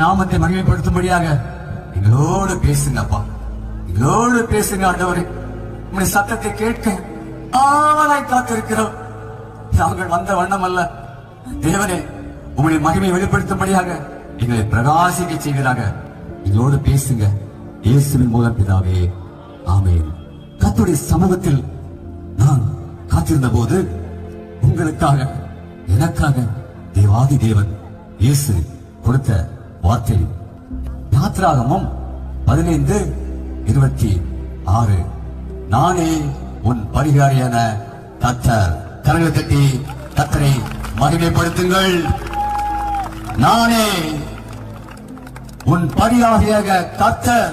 நாமத்தை மகிமைப்படுத்தும்படியாக எங்களோடு பேசுங்க அப்பா எங்களோடு பேசுங்க ஆண்டவரே. உங்களுடைய சத்தத்தை கேட்க ஆவலாய் காத்திருக்கிறோம். நாங்கள் வந்த வண்ணம் அல்ல. தேவனே உங்களுடைய மகிமை வெளிப்படுத்தும்படியாக எங்களை பிரகாசிக்க செய்வதாக எங்களோடு பேசுங்க. இயேசுவின் மூலம் பிதாவே. ஆமேன். கத்துடைய சமூகத்தில் நான் காத்திருந்த போது உங்களுக்காக எனக்காக தேவாதி தேவன் இயேசு கொடுத்த வார்த்தை யாத்ராகமும் பதினைந்து இருபத்தி ஆறு. நானே உன் பரிகாரியான கத்தர் கரங்களை தட்டி கத்தரை மகிமைப்படுத்துங்கள். நானே உன் பரிகாரியாக கத்தர்